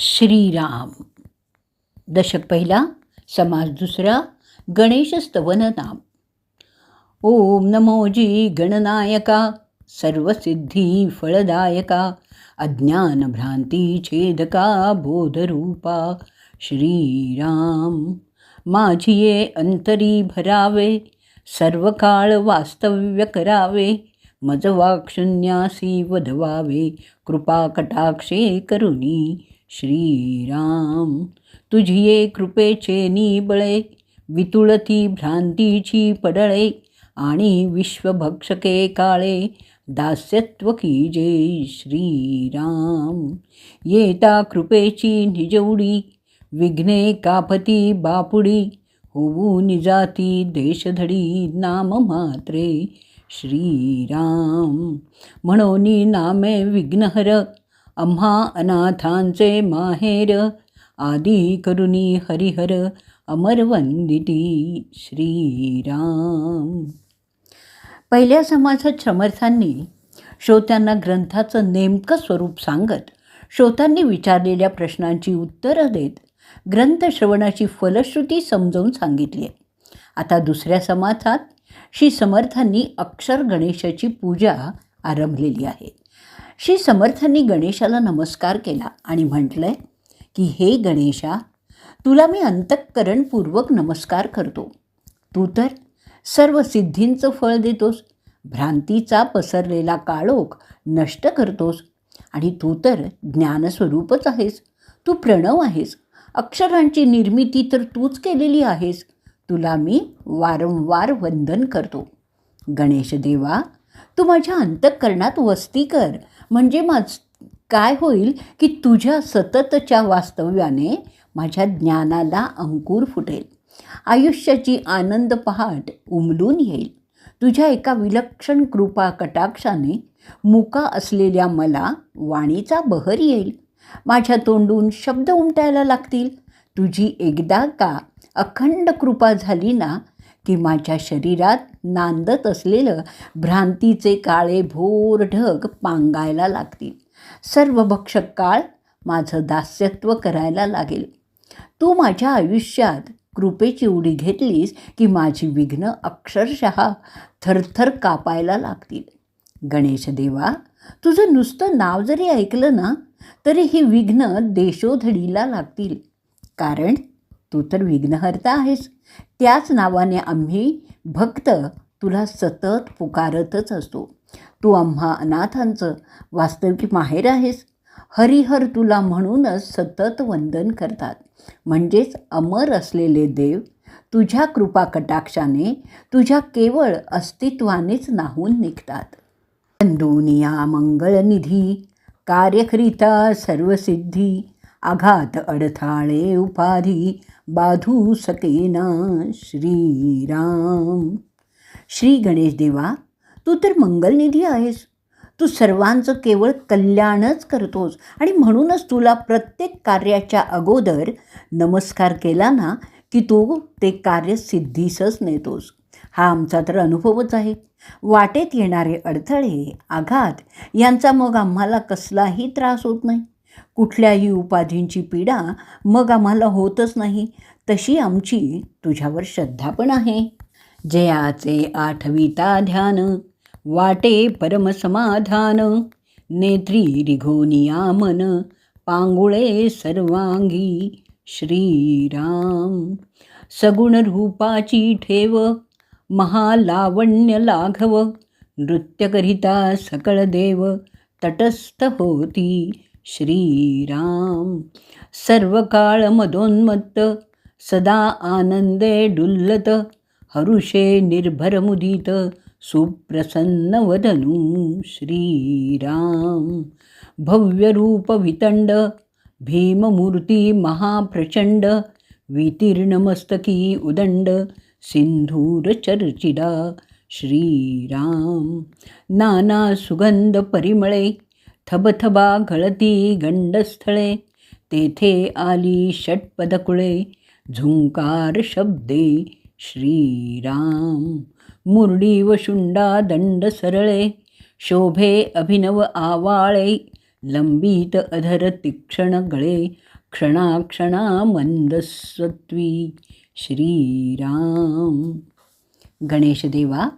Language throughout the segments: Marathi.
श्रीराम. दशक पहिला समाज दुसरा गणेश स्तवन नाम ओम नमोजी गणनायका सर्वसिद्धी फळदायका अज्ञान भ्रांती छेदका बोधरूपा. श्रीराम माझिये अंतरी भरावे सर्व काळ वास्तव्य करावे मजवाक्षुन्यासी वधवावे कृपा कटाक्षे करुणी. श्रीराम तुझी ये कृपेचे निबळे वितुळती भ्रांतीची पडळे आणि विश्वभक्षके काळे दास्यत्व की जय श्रीराम. येता कृपेची निजवडी विघ्ने कापती बापुडी होऊ निजाती देशधडी नाम मात्रे श्रीराम. म्हणोनी नामे विघ्नहर आम्हा अनाथांचे माहेर. आदी करुणी हरिहर अमरवंदिती श्रीराम. पहिल्या समाजात समर्थांनी श्रोत्यांना ग्रंथाचं नेमकं स्वरूप सांगत श्रोतांनी विचारलेल्या प्रश्नांची उत्तरं देत ग्रंथश्रवणाची फलश्रुती समजावून सांगितली. आहे आता दुसऱ्या समाजात श्री समर्थांनी अक्षर गणेशाची पूजा आरंभलेली आहे. श्री समर्थांनी गणेशाला नमस्कार केला आणि म्हटलंय की हे गणेशा तुला मी अंतःकरणपूर्वक नमस्कार करतो. तू तर सर्व सिद्धींचं फळ देतोस भ्रांतीचा पसरलेला काळोख नष्ट करतोस आणि तू तर ज्ञानस्वरूपच आहेस. तू प्रणव आहेस. अक्षरांची निर्मिती तर तूच केलेली आहेस. तुला मी वारंवार वंदन करतो. गणेश देवा तू माझ्या अंतःकरणात वस्ती कर. म्हणजे माझ काय होईल की तुझ्या सततच्या वास्तव्याने माझ्या ज्ञानाला अंकुर फुटेल. आयुष्याची आनंद पहाट उमलून येईल. तुझ्या एका विलक्षण कृपा कटाक्षाने मुका असलेल्या मला वाणीचा बहर येईल. माझ्या तोंडून शब्द उमटायला लागतील. तुझी एकदा का अखंड कृपा झाली ना की माझ्या शरीरात नांदत असलेलं भ्रांतीचे काळे भोर ढग पांगायला लागतील. सर्व भक्षक काळ माझं दास्यत्व करायला लागेल. तू माझ्या आयुष्यात कृपेची उडी घेतलीस की माझी विघ्न अक्षरशः थरथर कापायला लागतील. गणेशदेवा तुझं नुसतं नाव जरी ऐकलं ना तरी ही विघ्न देशोधडीला लागतील. कारण तू तर विघ्नहर्ता आहेस. त्याच नावाने आम्ही भक्त तुला सतत पुकारतच असतो. तू आम्हा अनाथांचं वास्तविक माहेर आहेस. हरिहर तुला म्हणूनच सतत वंदन करतात. म्हणजेच अमर असलेले देव तुझ्या कृपा कटाक्षाने तुझ्या केवळ अस्तित्वानेच नाहून निघतात. बंधुनिया मंगळनिधी कार्यकरिता सर्वसिद्धी आघात अडथाळे उपाधी बाधू सकेना श्रीराम. श्री गणेश देवा तू तर मंगलनिधी आहेस. तू सर्वांचं केवळ कल्याणच करतोस आणि म्हणूनच तुला प्रत्येक कार्याच्या अगोदर नमस्कार केला ना की तू ते कार्य सिद्धीसच नेतोस. हा आमचा तर अनुभवच आहे. वाटेत येणारे अडथळे आघात यांचा मग आम्हाला कसलाही त्रास होत नाही. कुठल्याही उपाधींची पीडा मग आम्हाला होतच नाही. तशी आमची तुझ्यावर श्रद्धा पण आहे. जयाचे आठविता ध्यान वाटे परमसमाधान नेत्री रिघोनिया मन पांगुळे सर्वांगी श्रीराम. सगुण रूपाची ठेव महालावण्य लाघव नृत्यकरिता सकळ देव तटस्थ होती श्रीराम। सर्व काळ मदोन्मत्त सदा आनंदे डुल्लत हरुषे निर्भर मुदित सुप्रसन्न वदनू श्रीराम। भव्यरूप वितंड भीममूर्ती महाप्रचंड वितीर्णमस्तकी उदंड सिंधूरचर्चिडा श्रीराम। नाना सुगंध परिमळे थबथबा घळती गंडस्थळे तेथे आली षटपदकुळे झुंकार शब्दे श्रीराम. मुरडी व शुंडा दंड सरळे शोभे अभिनव आवाळे लंबित अधर तीक्षण गळे क्षणाक्षणा मंदस्वत्वी श्रीराम. गणेशदेवा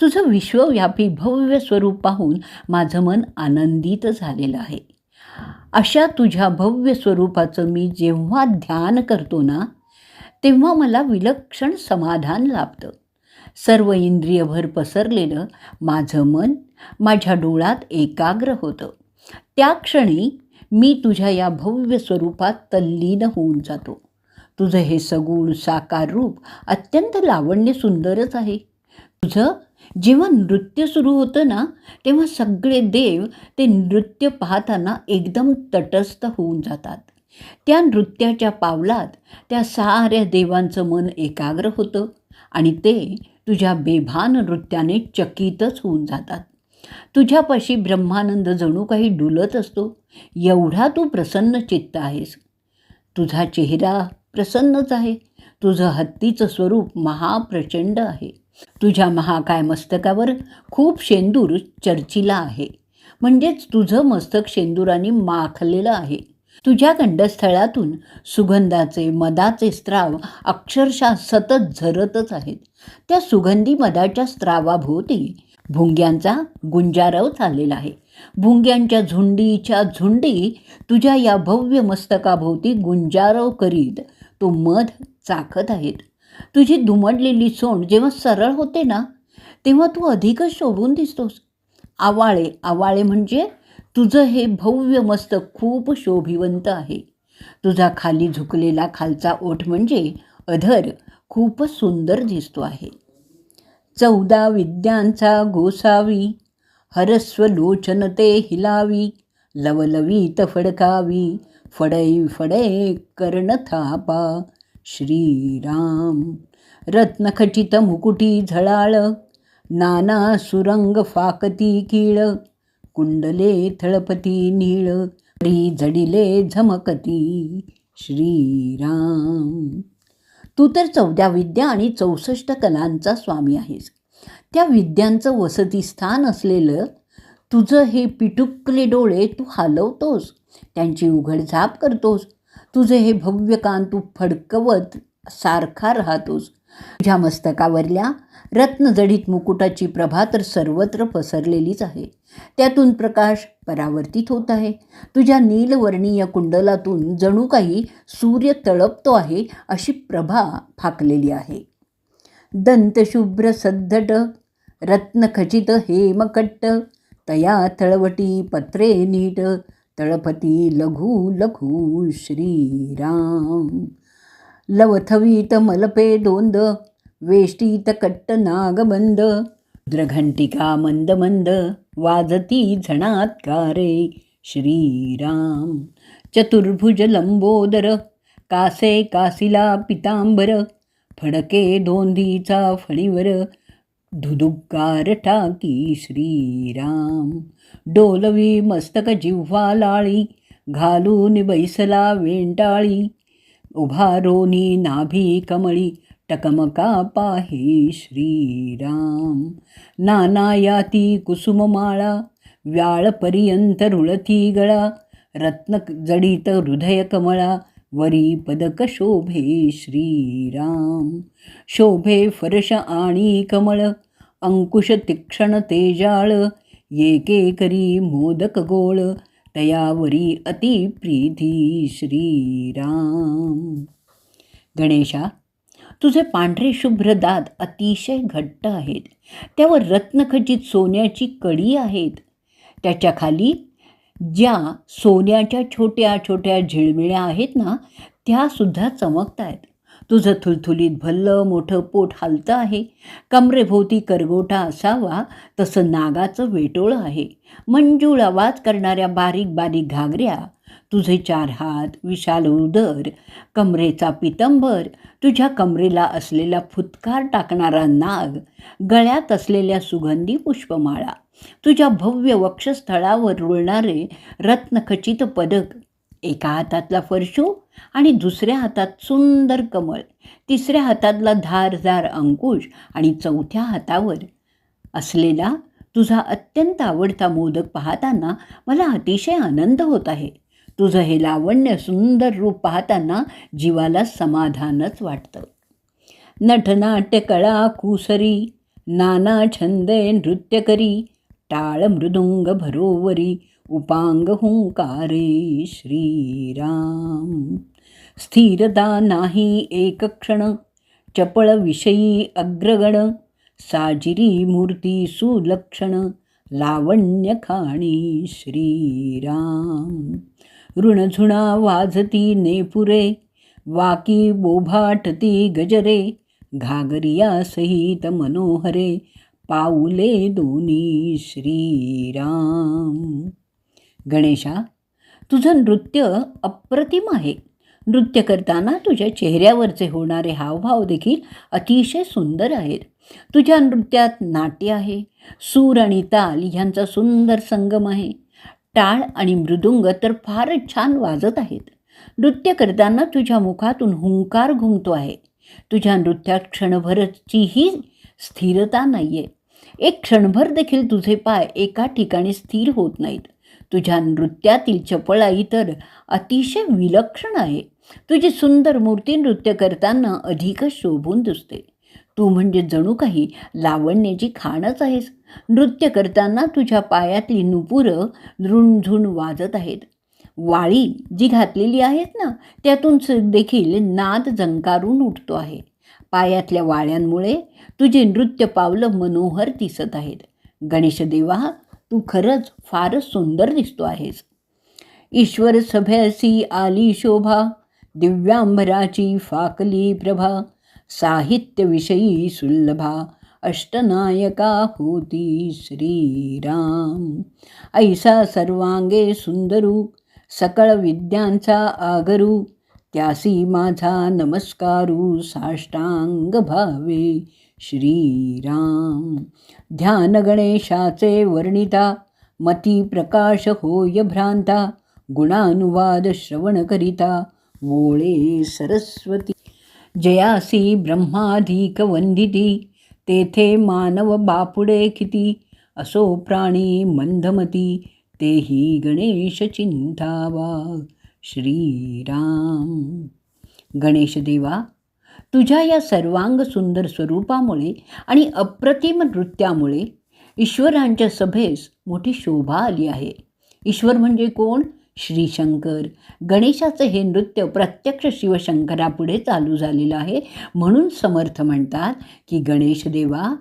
तुझं विश्वव्यापी भव्य स्वरूप पाहून माझं मन आनंदित झालेलं आहे. अशा तुझ्या भव्य स्वरूपाचं मी जेव्हा ध्यान करतो ना तेव्हा मला विलक्षण समाधान लाभतं. सर्व इंद्रियभर पसरलेलं माझं मन माझ्या डोळ्यात एकाग्र होतं. त्या क्षणी मी तुझ्या या भव्य स्वरूपात तल्लीन होऊन जातो. तुझं हे सगुण साकार रूप अत्यंत लावण्य सुंदरच आहे. तुझं जेव्हा नृत्य सुरू होतं ना तेव्हा सगळे देव ते नृत्य पाहताना एकदम तटस्थ होऊन जातात. त्या नृत्याच्या पावलात त्या साऱ्या देवांचं मन एकाग्र होतं आणि ते तुझ्या बेभान नृत्याने चकितच होऊन जातात. तुझ्यापाशी ब्रह्मानंद जणू काही डुलत असतो एवढा तू प्रसन्न चित्त आहेस. तुझा चेहरा प्रसन्नच आहे तुझं हत्तीचं स्वरूप महाप्रचंड आहे. तुझ्या महाकाय मस्तकावर खूप शेंदूर चर्चिला आहे. म्हणजेच तुझं मस्तक शेंदुराने माखलेलं आहे. तुझ्या कंडस्थळातून सुगंधाचे मदाचे स्त्राव अक्षरशः सतत झरतच आहेत. त्या सुगंधी मदाच्या स्त्रावाभोवती भुंग्यांचा गुंजारव चाललेला आहे. भुंग्यांच्या झुंडीच्या झुंडी तुझ्या या भव्य मस्तकाभोवती गुंजारव करीत तो मध चाखत आहेत. तुझी दुमडलेली सोंड जेव्हा सरळ होते ना तेव्हा तू अधिकच शोभून दिसतोस. आवाळे आवाळे म्हणजे तुझं हे भव्य मस्तक खूप शोभिवंत आहे. तुझा खाली झुकलेला खालचा ओठ म्हणजे अधर खूपच सुंदर दिसतो आहे. चौदा विद्यांचा गोसावी हरस्व लोचन ते हिलावी लवलवी फडकावी फडई फडे कर्णथापा श्रीराम। रत्नखचित मुकुटी झळाळ नाना सुरंग फाकती किळ कुंडले थळपती नीळ री झडिले झमकती श्रीराम। तू तर चौदा विद्या आणि चौसष्ट कलांचा स्वामी आहेस. त्या विद्यांचं वसतिस्थान असलेलं तुझं हे पिटुकले डोळे तू हलवतोस त्यांची उघडझाप करतोस तुझे हे भव्य कान तू फडकवत सारखा राहतोस. तुझ्या मस्तकावरल्या रत्नजडीत मुकुटाची प्रभा तर सर्वत्र पसरलेलीच आहे. त्यातून प्रकाश परावर्तित होत आहे. तुझ्या नीलवर्णीय कुंडलातून जणू काही सूर्य तळपतो आहे अशी प्रभा फाकलेली आहे. दंतशुभ्र सद्धट रत्नखचित हेमकट्ट तया तळवटी पत्रे नीट तळपती लघु लघु श्रीराम. लवथवीत मलपे दोंद वेष्टीत कट्ट नागबंद रुद्रघंटिका मंद मंद वाजती झणात्कारे श्रीराम. चतुर्भुज लंबोदर कासे कासिला पितांबर फडके दोंदीचा फणीवर धुदुकार टाकी श्रीराम. डोलवी मस्तक जिव्हा लाळी घालून बैसला वेंटाळी उभारोनी नाभी कमळी टकमका पाहे श्रीराम. नाना याती कुसुममाळा व्याळपर्यंत रुळती गळा. रत्न जडित हृदय कमळा वरी पदक शोभे श्रीराम. शोभे फरश आणि कमळ अंकुश तीक्षण तेजाळ. येके करी मोदक गोळ तयावरी अति अतिप्रीती श्रीराम गणेशा तुझे पांढरे शुभ्र दात अतिशय घट्ट आहेत त्यावर रत्नखचित सोन्याची कडी आहेत त्याच्याखाली ज्या सोन्याच्या छोट्या छोट्या झिळमिळ्या आहेत ना त्यासुद्धा चमकत आहेत तुझं थुलथुलीत भल्लं मोठं पोट हालतं आहे. कमरेभोवती करगोटा असावा तसं नागाचं वेटोळं आहे. मंजूळ आवाज करणाऱ्या बारीक बारीक घागऱ्या तुझे चार हात विशाल उदर कमरेचा पितंबर तुझ्या कमरेला असलेला फुतकार टाकणारा नाग गळ्यात असलेल्या सुगंधी पुष्पमाळा तुझ्या भव्य वक्षस्थळावर रुळणारे रत्नखचित पदक एका हातातला फरशू आणि दुसऱ्या हातात सुंदर कमळ तिसऱ्या हातातला धारदार अंकुश आणि चौथ्या हातावर असलेला तुझा अत्यंत आवडता मोदक पाहताना मला अतिशय आनंद होत आहे. तुझं हे लावण्य सुंदर रूप पाहताना जीवाला समाधानच वाटतं. नटनाट्य कळा कुसरी नाना छंदे नृत्य करी टाळ मृदुंग भरोवरी उपांग हुंकारे श्रीराम. स्थिरता नाही एक क्षण. चपळ विषयी अग्रगण साजिरी मूर्ती सुलक्षण लावण्य खाणी श्रीराम. ऋणझुणा वाजती नेपुरे वाकी बोभाटती गजरे घागरिया सहित मनोहरे पाऊले दोन्ही श्रीराम. गणेशा तुझं नृत्य अप्रतिम आहे. नृत्य करताना तुझ्या चेहऱ्यावरचे होणारे हावभाव देखील अतिशय सुंदर आहेत. तुझ्या नृत्यात नाट्य आहे. सूर आणि ताल ह्यांचा सुंदर संगम आहे. टाळ आणि मृदुंग तर फारच छान वाजत आहेत. नृत्य करताना तुझ्या मुखातून हुंकार घुमतो आहे. तुझ्या नृत्यात क्षणभरचीही स्थिरता नाही आहे एक क्षणभर देखील तुझे पाय एका ठिकाणी स्थिर होत नाहीत. तुझ्या नृत्यातील चपळाई तर अतिशय विलक्षण आहे. तुझी सुंदर मूर्ती नृत्य करताना अधिकच शोभून दिसते. तू म्हणजे जणू काही लावण्याची खाणच आहेस. नृत्य करताना तुझ्या पायातली नुपुरं झुणझुण वाजत आहेत. वाळी जी घातलेली आहेत ना त्यातून देखील नाद जंकारून उठतो आहे. पायातल्या वाळ्यांमुळे तुझे नृत्य पावलं मनोहर दिसत आहेत. गणेशदेवा तू खरंच फारच सुंदर दिसतो आहेस. ईश्वर सभ्यासी आली शोभा दिव्यांबराची फाकली प्रभा साहित्यविषयी सुलभा अष्टनायका होती श्रीराम. ऐसा सर्वांगे सुंदरू सकळ विद्यांचा आगरू त्यासी माझा नमस्कारू साष्टांग भावे. श्रीराम. ध्यान गणेशाचे वर्णिता मती प्रकाश होय भ्रांता गुणानुवाद श्रवण करिता वोळे सरस्वती. जयासी ब्रह्माधिक वंदिती तेथे मानव बापुडे किती असो प्राणी मंदमती तेही गणेश चिंतावा. श्रीराम. गणेश देवा तुझ्या या सर्वांग सुंदर स्वरूपामुळे आणि अप्रतिम नृत्यामुळे ईश्वरांच्या सभेस मोठी शोभा आली आहे. ईश्वर म्हणजे कोण? श्रीशंकर. गणेशाचं हे नृत्य प्रत्यक्ष शिवशंकरापुढे चालू झालेलं आहे. म्हणून समर्थ म्हणतात की गणेश देवा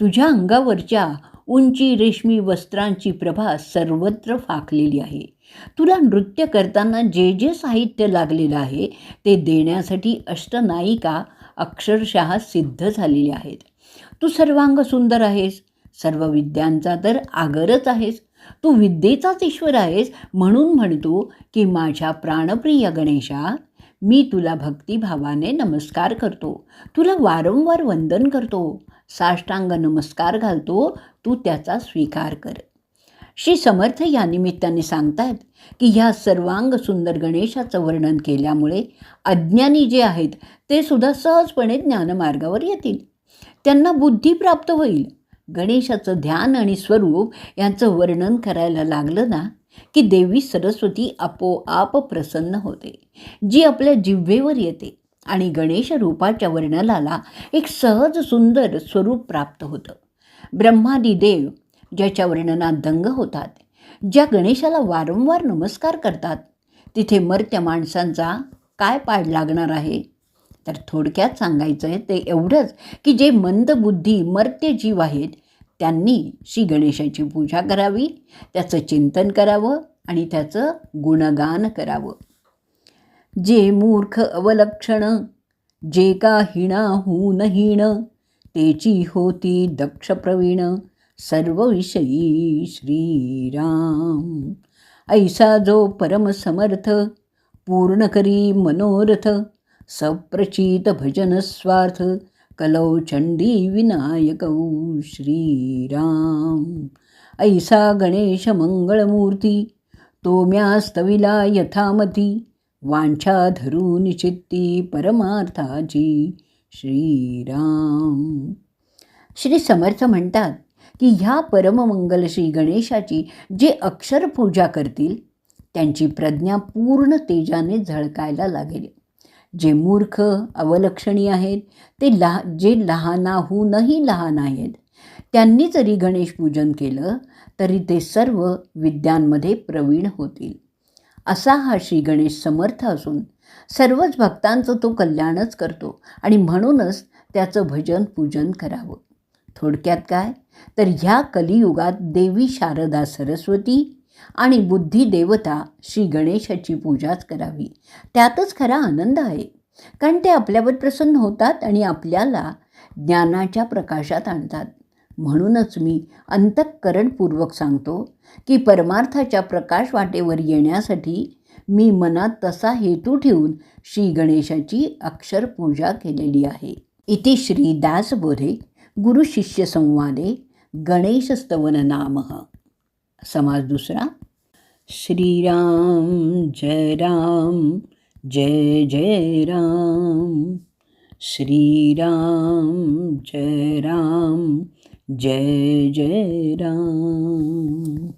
तुझ्या अंगावरच्या उंची रेशमी वस्त्रांची प्रभा सर्वत्र फाकलेली आहे. तुला नृत्य करताना जे जे साहित्य लागलेलं आहे ते देण्यासाठी अष्टनायिका अक्षरशः सिद्ध झालेली आहेत. तू सर्वांग सुंदर आहेस सर्व विद्यांचा तर आगरच आहेस. तू विद्येचाच ईश्वर आहेस म्हणून म्हणतो की माझ्या प्राणप्रिय गणेशा मी तुला भक्तिभावाने नमस्कार करतो. तुला वारंवार वंदन करतो. साष्टांग नमस्कार घालतो. तू त्याचा स्वीकार कर. श्री समर्थ या निमित्ताने सांगतायत की ह्या सर्वांग सुंदर गणेशाचं वर्णन केल्यामुळे अज्ञानी जे आहेत ते सुद्धा सहजपणे ज्ञानमार्गावर येतील. त्यांना बुद्धी प्राप्त होईल. गणेशाचं ध्यान आणि स्वरूप यांचं वर्णन करायला लागलं ना की देवी सरस्वती आपोआप प्रसन्न होते जी आपल्या जिव्हेवर येते आणि गणेश रूपाच्या वर्णनाला एक सहज सुंदर स्वरूप प्राप्त होतं. ब्रह्मादी देव ज्याच्या वर्णनात दंग होतात ज्या गणेशाला वारंवार नमस्कार करतात तिथे मर्त्या माणसांचा काय पाड लागणार आहे? तर थोडक्यात सांगायचं आहे ते एवढंच की जे मंदबुद्धी मर्त्य जीव आहेत त्यांनी श्री गणेशाची पूजा करावी त्याचं चिंतन करावं आणि त्याचं गुणगान करावं. जे मूर्ख अवलक्षण जे का हिणाहून हिण तेची होती दक्ष प्रवीण सर्वविषयी श्रीराम. ऐसा जो परमसमर्थ पूर्ण करी मनोरथ सप्रचित भजन स्वार्थ कलौ चंडी विनायकौ श्रीराम. ऐसा गणेश मंगळमूर्ती तो म्यास्तविला यथामती वांछा धरून चित्ती परमार्थाची श्रीराम. श्री समर्थ म्हणतात की ह्या परममंगल श्री गणेशाची जे अक्षर पूजा करतील त्यांची प्रज्ञा पूर्ण तेजाने झळकायला लागेल. जे मूर्ख अवलक्षणी आहेत ते लहा जे लहानाहूनही लहान आहेत त्यांनी जरी गणेश पूजन केलं तरी ते सर्व विद्यांमध्ये प्रवीण होतील. असा हा श्री गणेश समर्थ असून सर्वच भक्तांचं तो कल्याणच करतो आणि म्हणूनच त्याचं भजन पूजन करावं. थोडक्यात काय? तर ह्या कलियुगात देवी शारदा सरस्वती आणि बुद्धी देवता श्री गणेशाची पूजाच करावी. त्यातच खरा आनंद आहे. कारण ते आपल्यावर प्रसन्न होतात आणि आपल्याला ज्ञानाच्या प्रकाशात आणतात. म्हणूनच मी अंतःकरणपूर्वक सांगतो की परमार्थाच्या प्रकाश वाटेवर येण्यासाठी मी मनात तसा हेतू ठेवून श्री गणेशाची अक्षरपूजा केलेली आहे. इति श्री दास बोरे संवादे गणेशस्तवन नाम। समाज दुसरा। श्रीराम जय राम जय जय राम। श्रीराम जय राम जय जय राम।